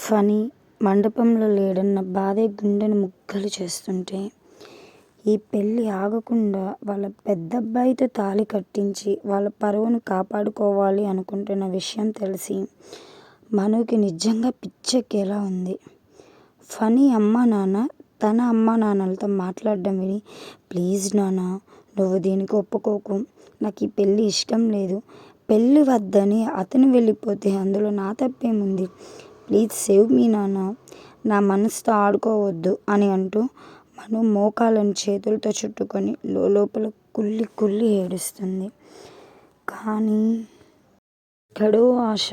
ఫణి మండపంలో లేడన్న బాధే గుండెను ముక్కలు చేస్తుంటే ఈ పెళ్ళి ఆగకుండా వాళ్ళ పెద్దబ్బాయితో తాళి కట్టించి వాళ్ళ పరువును కాపాడుకోవాలి అనుకుంటున్న విషయం తెలిసి మనుకి నిజంగా పిచ్చెక్కేలా ఉంది. ఫనీ అమ్మా నాన్న తన అమ్మా నాన్నలతో మాట్లాడడం విని ప్లీజ్ నాన్న నువ్వు దీనికి ఒప్పుకోకు. నాకు ఈ పెళ్ళి ఇష్టం లేదు. పెళ్ళి వద్దని అతను వెళ్ళిపోతే అందులో నా తప్పేముంది? ప్లీజ్ సేవ్ మీ నాన్న. నా మనసుతో ఆడుకోవద్దు అని అంటూ మను మోకాలను చేతులతో చుట్టుకొని లోపల కుళ్ళి కుళ్ళి ఏడుస్తుంది. కానీ ఎక్కడో ఆశ.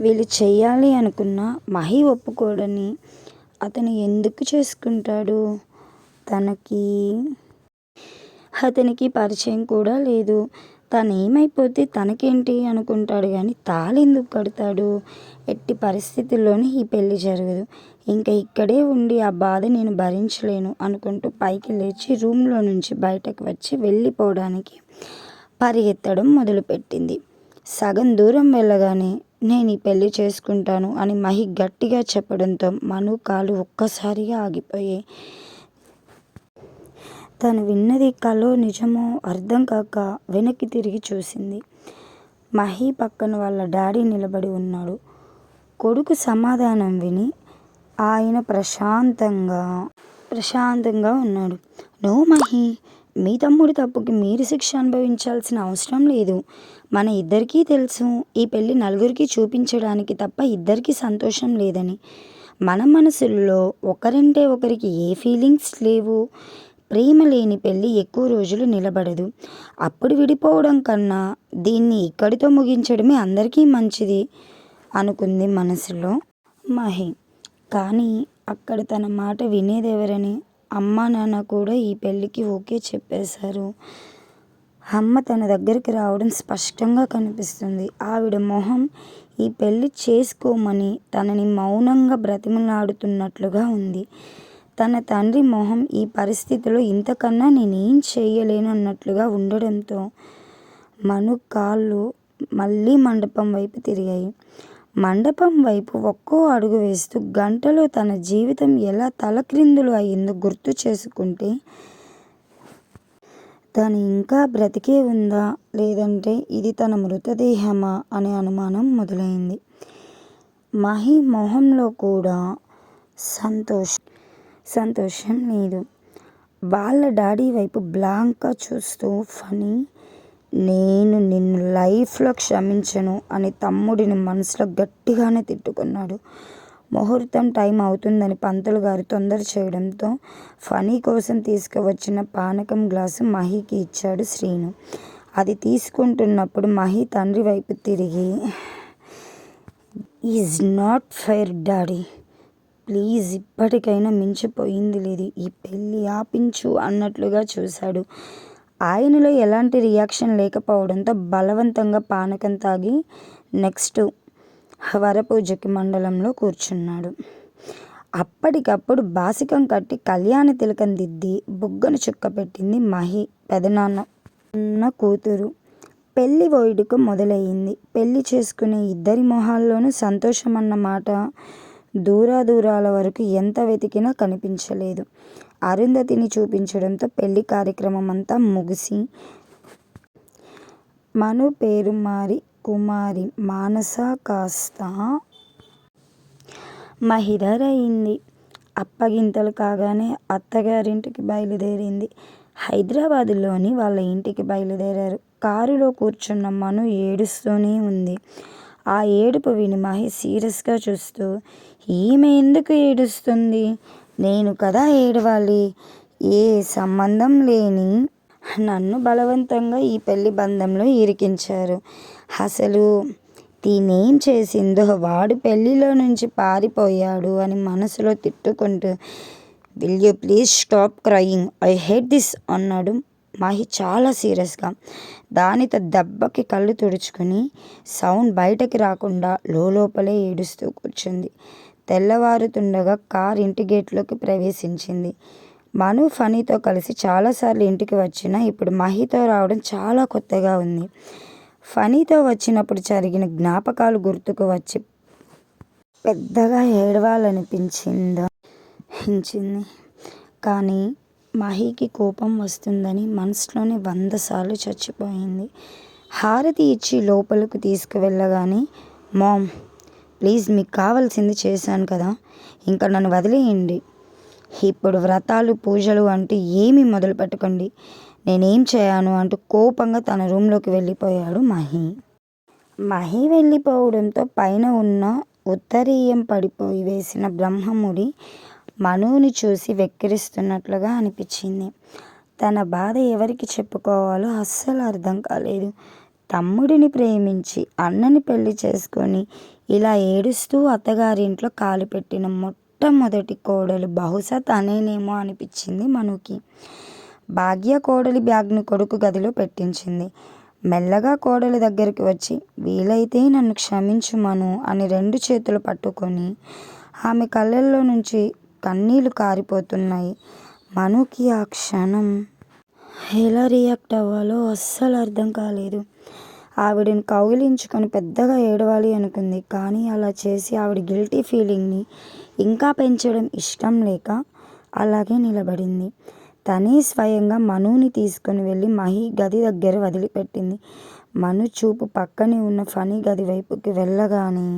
వీళ్ళు చెయ్యాలి అనుకున్న మహి ఒప్పుకోడని అతను ఎందుకు చేసుకుంటాడు? తనకి అతనికి పరిచయం కూడా లేదు. తను ఏమైపోతే తనకేంటి అనుకుంటాడు కానీ తాళెందుకు కడతాడు? ఎట్టి పరిస్థితుల్లోనే ఈ పెళ్ళి జరగదు. ఇంకా ఇక్కడే ఉండి ఆ బాధ నేను భరించలేను అనుకుంటూ పైకి లేచి రూమ్లో నుంచి బయటకు వచ్చి వెళ్ళిపోవడానికి పరిగెత్తడం మొదలుపెట్టింది. సగం దూరం వెళ్ళగానే నేను ఈ పెళ్ళి చేసుకుంటాను అని మహి గట్టిగా చెప్పడంతో మను కాలు ఒక్కసారిగా ఆగిపోయాయి. తను విన్నది కలో నిజమో అర్థం కాక వెనక్కి తిరిగి చూసింది. మహి పక్కన వాళ్ళ డాడీ నిలబడి ఉన్నాడు. కొడుకు సమాధానం విని ఆయన ప్రశాంతంగా ప్రశాంతంగా ఉన్నాడు. నో మహి మీ తమ్ముడి తప్పుకి మీరు శిక్ష అనుభవించాల్సిన అవసరం లేదు. మన ఇద్దరికీ తెలుసు ఈ పెళ్ళి నలుగురికి చూపించడానికి తప్ప ఇద్దరికీ సంతోషం లేదని. మన మనసుల్లో ఒకరంటే ఒకరికి ఏ ఫీలింగ్స్ లేవు. ప్రేమ లేని పెళ్ళి ఎక్కువ రోజులు నిలబడదు. అప్పుడు విడిపోవడం కన్నా దీన్ని ఇక్కడితో ముగించడమే అందరికీ మంచిది అనుకుంది మనసులో మహి. కానీ అక్కడ తన మాట వినేదెవరని అమ్మ నాన్న కూడా ఈ పెళ్ళికి ఓకే చెప్పేశారు. అమ్మ తన దగ్గరికి రావడం స్పష్టంగా కనిపిస్తుంది. ఆవిడ మొహం ఈ పెళ్ళి చేసుకోమని తనని మౌనంగా బ్రతిమలాడుతున్నట్లుగా ఉంది. తన తండ్రి మొహం ఈ పరిస్థితిలో ఇంతకన్నా నేనేం చేయలేను అన్నట్లుగా ఉండడంతో మను కాళ్ళు మళ్ళీ మండపం వైపు తిరిగాయి. మండపం వైపు ఒక్కో అడుగు వేస్తూ గంటలో తన జీవితం ఎలా తలక్రిందులు అయిందో గుర్తు చేసుకుంటే తను ఇంకా బ్రతికే ఉందా లేదంటే ఇది తన మృతదేహమా అనే అనుమానం మొదలైంది. మహి మొహంలో కూడా సంతోషం సంతోషం లేదు. వాళ్ళ డాడీ వైపు బ్లాంక్గా చూస్తూ ఫనీ నేను నిన్ను లైఫ్లో క్షమించను అని తమ్ముడిని మనసులో గట్టిగానే తిట్టుకున్నాడు. ముహూర్తం టైం అవుతుందని పంతులు గారు తొందర చేయడంతో ఫనీ కోసం తీసుకువచ్చిన పానకం గ్లాసు మహికి ఇచ్చాడు శ్రీను. అది తీసుకుంటున్నప్పుడు మహి తండ్రి వైపు తిరిగి is not fair daddy. Please ఇప్పటికైనా మించిపోయింది లేదు. ఈ పెళ్ళి ఆపించు అన్నట్లుగా చూశాడు. ఆయనలో ఎలాంటి రియాక్షన్ లేకపోవడంతో బలవంతంగా పానకం తాగి నెక్స్ట్ వరపూజకి మండలంలో కూర్చున్నాడు. అప్పటికప్పుడు బాసికం కట్టి కళ్యాణ తిలకం దిద్ది బుగ్గను చుక్క పెట్టింది మహి పెదనాన్న కూతురు. పెళ్ళి వేడుక మొదలయ్యింది. పెళ్ళి చేసుకునే ఇద్దరి మొహాల్లోనూ సంతోషం అన్న మాట దూరాదూరాల వరకు ఎంత వెతికినా కనిపించలేదు. అరుంధతిని చూపించడంతో పెళ్ళి కార్యక్రమం అంతా ముగిసి మను పేరు మారి కుమారి మానస కాస్త మహిదర్ అయింది అప్పగింతలు కాగానే అత్తగారింటికి బయలుదేరింది. హైదరాబాదులోని వాళ్ళ ఇంటికి బయలుదేరారు. కారులో కూర్చున్న మను ఏడుస్తూనే ఉంది. ఆ ఏడుపు విని మహి సీరియస్గా చూస్తూ ఈమె ఎందుకు ఏడుస్తుంది? నేను కదా ఏడవాలి? ఏ సంబంధం లేని నన్ను బలవంతంగా ఈ పెళ్ళి బంధంలో ఇరికించారు. అసలు తినేం చేసిందో వాడు పెళ్ళిలో నుంచి పారిపోయాడు అని మనసులో తిట్టుకుంటూ will you please stop crying I hate this అన్నాడు మహి చాలా సీరియస్గా. దానితో దెబ్బకి కళ్ళు తుడుచుకుని సౌండ్ బయటకి రాకుండా లోపలే ఏడుస్తూ కూర్చుంది. తెల్లవారుతుండగా కార్ ఇంటి గేట్లోకి ప్రవేశించింది. మను ఫనీతో కలిసి చాలాసార్లు ఇంటికి వచ్చినా ఇప్పుడు మహితో రావడం చాలా కొత్తగా ఉంది. ఫనీతో వచ్చినప్పుడు జరిగిన జ్ఞాపకాలు గుర్తుకు వచ్చి పెద్దగా ఏడవాలనిపించిందా? హించింది. కానీ మహీకి కోపం వస్తుందని మనసులోనే వంద సార్లు చచ్చిపోయింది. హారతి ఇచ్చి లోపలకు తీసుకువెళ్ళగానే మామ్ ప్లీజ్ మీకు కావాల్సింది చేశాను కదా ఇంకా నన్ను వదిలేయండి. ఇప్పుడు వ్రతాలు పూజలు అంటూ ఏమీ మొదలు పెట్టకండి. నేనేం చేయను అంటూ కోపంగా తన రూమ్లోకి వెళ్ళిపోయాడు మహి. మహి వెళ్ళిపోవడంతో పైన ఉన్న ఉత్తరీయం పడిపోయి వేసిన బ్రహ్మముడి మనువుని చూసి వెక్కిరిస్తున్నట్లుగా అనిపించింది. తన బాధ ఎవరికి చెప్పుకోవాలో అస్సలు అర్థం కాలేదు. తమ్ముడిని ప్రేమించి అన్నని పెళ్ళి చేసుకొని ఇలా ఏడుస్తూ అత్తగారింట్లో కాలు పెట్టిన మొట్టమొదటి కోడలు బహుశా తనేనేమో అనిపించింది మనుకి భాగ్య కోడలి బ్యాగ్ను కొడుకు గదిలో పెట్టించింది. మెల్లగా కోడలి దగ్గరికి వచ్చి వీలైతే నన్ను క్షమించు మను అని రెండు చేతులు పట్టుకొని ఆమె కళ్ళల్లో నుంచి కన్నీళ్ళు కారిపోతున్నాయి. మనుకి ఆ క్షణం ఎలా రియాక్ట్ అవ్వాలో అస్సలు అర్థం కాలేదు. ఆవిడని కౌగిలించుకొని పెద్దగా ఏడవాలి అనుకుంది. కానీ అలా చేసి ఆవిడ గిల్టీ ఫీలింగ్ని ఇంకా పెంచడం ఇష్టం లేక అలాగే నిలబడింది. తనే స్వయంగా మనుని తీసుకుని వెళ్ళి మహి గది దగ్గర వదిలిపెట్టింది. మను చూపు పక్కనే ఉన్న ఫనీ గది వైపుకి వెళ్ళగానే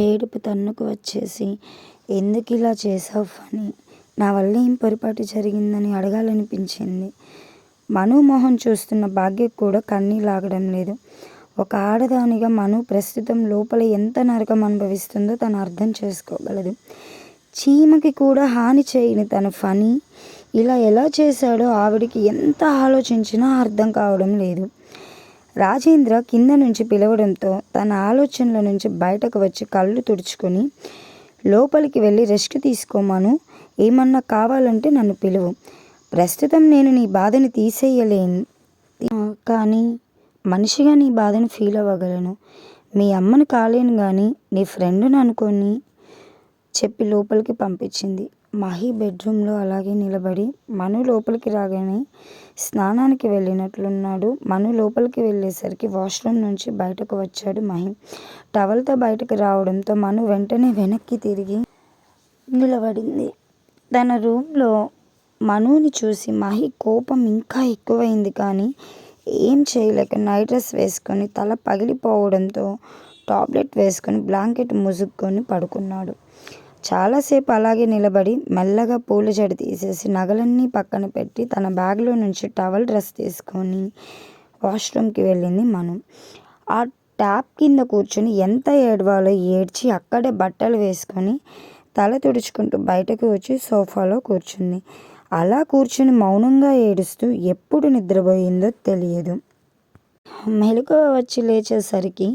ఏడుపు తన్నుకు వచ్చేసి ఎందుకు ఇలా చేసావు అని నా వల్ల ఏం పొరపాటు జరిగిందని అడగాలనిపించింది. మను చూస్తున్న భాగ్య కూడా కన్నీ లాగడం లేదు. ఒక ఆడదానిగా మను ప్రస్తుతం లోపల ఎంత నరకం అనుభవిస్తుందో తను అర్థం చేసుకోగలదు. చీమకి కూడా హాని చేయని తన ఫనీ ఇలా ఎలా చేశాడో ఆవిడికి ఎంత ఆలోచించినా అర్థం కావడం లేదు. రాజేంద్ర కింద నుంచి పిలవడంతో తన ఆలోచనల నుంచి బయటకు వచ్చి కళ్ళు తుడుచుకొని లోపలికి వెళ్ళి రెస్ట్ తీసుకోమను ఏమన్నా కావాలంటే నన్ను పిలువు. ప్రస్తుతం నేను నీ బాధని తీసేయలేను. కానీ మనిషిగా నీ బాధను ఫీల్ అవ్వగలను. మీ అమ్మను కాలేను కానీ నీ ఫ్రెండ్ను అనుకొని చెప్పి లోపలికి పంపించింది. మహి బెడ్రూమ్లో అలాగే నిలబడి మను లోపలికి రాగానే స్నానానికి వెళ్ళినట్లున్నాడు. మను లోపలికి వెళ్ళేసరికి వాష్రూమ్ నుంచి బయటకు వచ్చాడు మహి. టవల్తో బయటకు రావడంతో మను వెంటనే వెనక్కి తిరిగి నిలబడింది. తన రూమ్లో మనుని చూసి మహి కోపం ఇంకా ఎక్కువైంది కానీ ఏం చేయలేక నైట్ డ్రెస్ వేసుకొని తల పగిలిపోవడంతో టాబ్లెట్ వేసుకొని బ్లాంకెట్ ముసుక్కొని పడుకున్నాడు. చాలాసేపు అలాగే నిలబడి మెల్లగా పూల చెడు తీసేసి నగలన్నీ పక్కన పెట్టి తన బ్యాగ్లో నుంచి టవల్ డ్రెస్ తీసుకొని వాష్రూమ్కి వెళ్ళింది మను. ఆ ట్యాప్ కింద కూర్చొని ఎంత ఏడవాలో ఏడ్చి అక్కడే బట్టలు వేసుకొని తల తుడుచుకుంటూ బయటకు వచ్చి సోఫాలో కూర్చుంది. అలా కూర్చుని మౌనంగా ఏడుస్తూ ఎప్పుడు నిద్రపోయిందో తెలియదు. మెలకువ వచ్చి లేచేసరికి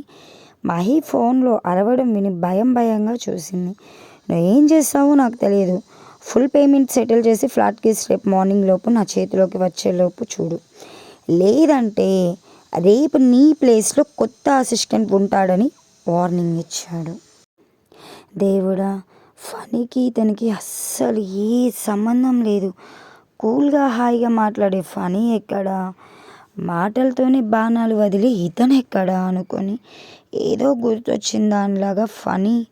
మహి ఫోన్లో అరవడం విని భయం భయంగా చూసింది. నువ్వు ఏం చేస్తావో నాకు తెలియదు. ఫుల్ పేమెంట్ సెటిల్ చేసి ఫ్లాట్ కేస్ రేపు మార్నింగ్ లోపు నా చేతిలోకి వచ్చేలోపు చూడు. లేదంటే రేపు నీ ప్లేస్లో కొత్త అసిస్టెంట్ ఉంటాడని వార్నింగ్ ఇచ్చాడు. దేవుడా ఫనీకి ఇతనికి అస్సలు ఏ సంబంధం లేదు. కూల్గా హాయిగా మాట్లాడే ఫనీ ఎక్కడ? మాటలతోనే బాణాలు వదిలి ఇతను ఎక్కడా అనుకొని ఏదో గుర్తొచ్చిన దానిలాగా ఫనీ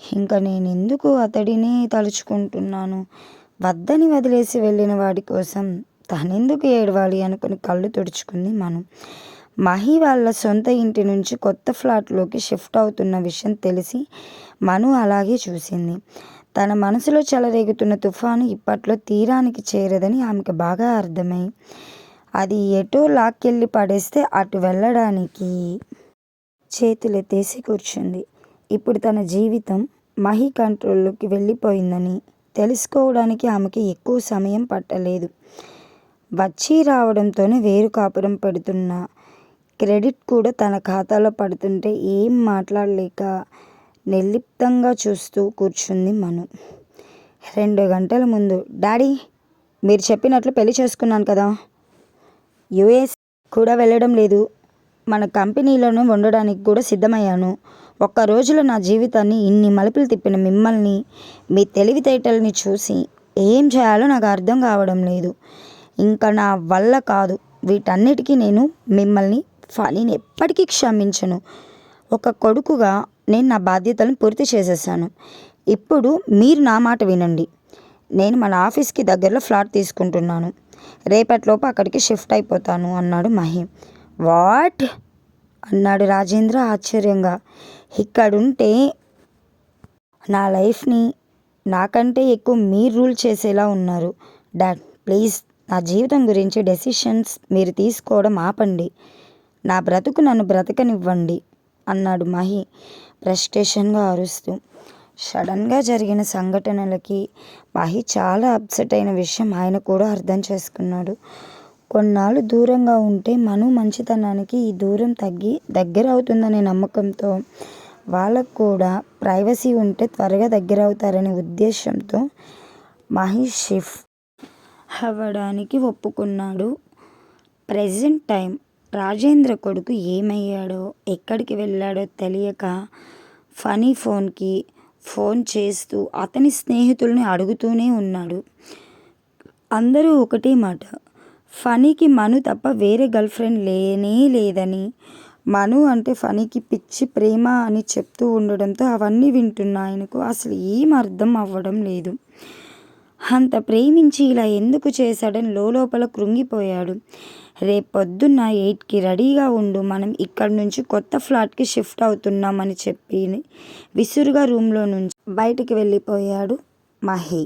ఇంకా నేను ఎందుకు అతడినే తలుచుకుంటున్నాను? వద్దని వదిలేసి వెళ్ళిన వాడి కోసం తనెందుకు ఏడవాలి అనుకుని కళ్ళు తుడుచుకుంది మనం. మహి వాళ్ళ సొంత ఇంటి నుంచి కొత్త ఫ్లాట్లోకి షిఫ్ట్ అవుతున్న విషయం తెలిసి మను అలాగే చూసింది. తన మనసులో చెలరేగుతున్న తుఫాను ఇప్పట్లో తీరానికి చేరదని ఆమెకు బాగా అర్థమై అది ఎటో లాక్కెళ్ళి పడేస్తే అటు వెళ్ళడానికి చేతులెత్తేసి కూర్చుంది. ఇప్పుడు తన జీవితం మహి కంట్రోల్లోకి వెళ్ళిపోయిందని తెలుసుకోవడానికి ఆమెకి ఎక్కువ సమయం పట్టలేదు. వచ్చి రావడంతోనే వేరు కాపురం పెడుతున్న క్రెడిట్ కూడా తన ఖాతాలో పడుతుంటే ఏం మాట్లాడలేక నిర్లిప్తంగా చూస్తూ కూర్చుంది మను. రెండు గంటల ముందు డాడీ మీరు చెప్పినట్లు పెళ్ళి చేసుకున్నాను కదా. యుఎస్ కూడా వెళ్ళడం లేదు. మన కంపెనీలోనే ఉండడానికి కూడా సిద్ధమయ్యాను. ఒక్క రోజులో నా జీవితాన్ని ఇన్ని మలుపులు తిప్పిన మిమ్మల్ని మీ తెలివితేటల్ని చూసి ఏం చేయాలో నాకు అర్థం కావడం లేదు. ఇంకా నా వల్ల కాదు. వీటన్నిటికీ నేను మిమ్మల్ని ఫలిని ఎప్పటికీ క్షమించను. ఒక కొడుకుగా నేను నా బాధ్యతలను పూర్తి చేసేసాను. ఇప్పుడు మీరు నా మాట వినండి. నేను మన ఆఫీస్కి దగ్గరలో ఫ్లాట్ తీసుకుంటున్నాను. రేపటిలోపు అక్కడికి షిఫ్ట్ అయిపోతాను అన్నాడు మహి. వాట్? అన్నాడు రాజేంద్ర ఆశ్చర్యంగా. ఇక్కడుంటే నా లైఫ్ని నాకంటే ఎక్కువ మీరు రూల్ చేసేలా ఉన్నారు. డాడ్ ప్లీజ్ నా జీవితం గురించి డెసిషన్స్ మీరు తీసుకోవడం ఆపండి. నా బ్రతుకు నన్ను బ్రతకనివ్వండి అన్నాడు మహి ఫ్రస్ట్రేషన్గా అరుస్తూ. సడన్గా జరిగిన సంఘటనలకి మహి చాలా అప్సెట్ అయిన విషయం ఆయన కూడా అర్థం చేసుకున్నాడు. కొన్నాళ్ళు దూరంగా ఉంటే మనం మంచితనానికి ఈ దూరం తగ్గి దగ్గర అవుతుందనే నమ్మకంతో వాళ్ళకు కూడా ప్రైవసీ ఉంటే త్వరగా దగ్గర అవుతారనే ఉద్దేశంతో మహేష్ షిఫ్ట్ అవ్వడానికి ఒప్పుకున్నాడు. ప్రజెంట్ టైం రాజేంద్ర కొడుకు ఏమయ్యాడో ఎక్కడికి వెళ్ళాడో తెలియక ఫనీ ఫోన్కి ఫోన్ చేస్తూ అతని స్నేహితుల్ని అడుగుతూనే ఉన్నాడు. అందరూ ఒకటే మాట ఫనీకి మను తప్ప వేరే గర్ల్ ఫ్రెండ్ లేనే లేదని. మను అంటే ఫనీకి పిచ్చి ప్రేమ అని చెప్తూ ఉండడంతో అవన్నీ వింటున్న ఆయనకు అసలు ఏం అర్థం అవ్వడం లేదు. అంత ప్రేమించి ఇలా ఎందుకు చేశాడని లోపల కృంగిపోయాడు. రేపొద్దున్న ఎయిట్కి రెడీగా ఉండు. మనం ఇక్కడి నుంచి కొత్త ఫ్లాట్కి షిఫ్ట్ అవుతున్నామని చెప్పి విసురుగా రూమ్లో నుంచి బయటికి వెళ్ళిపోయాడు మహి.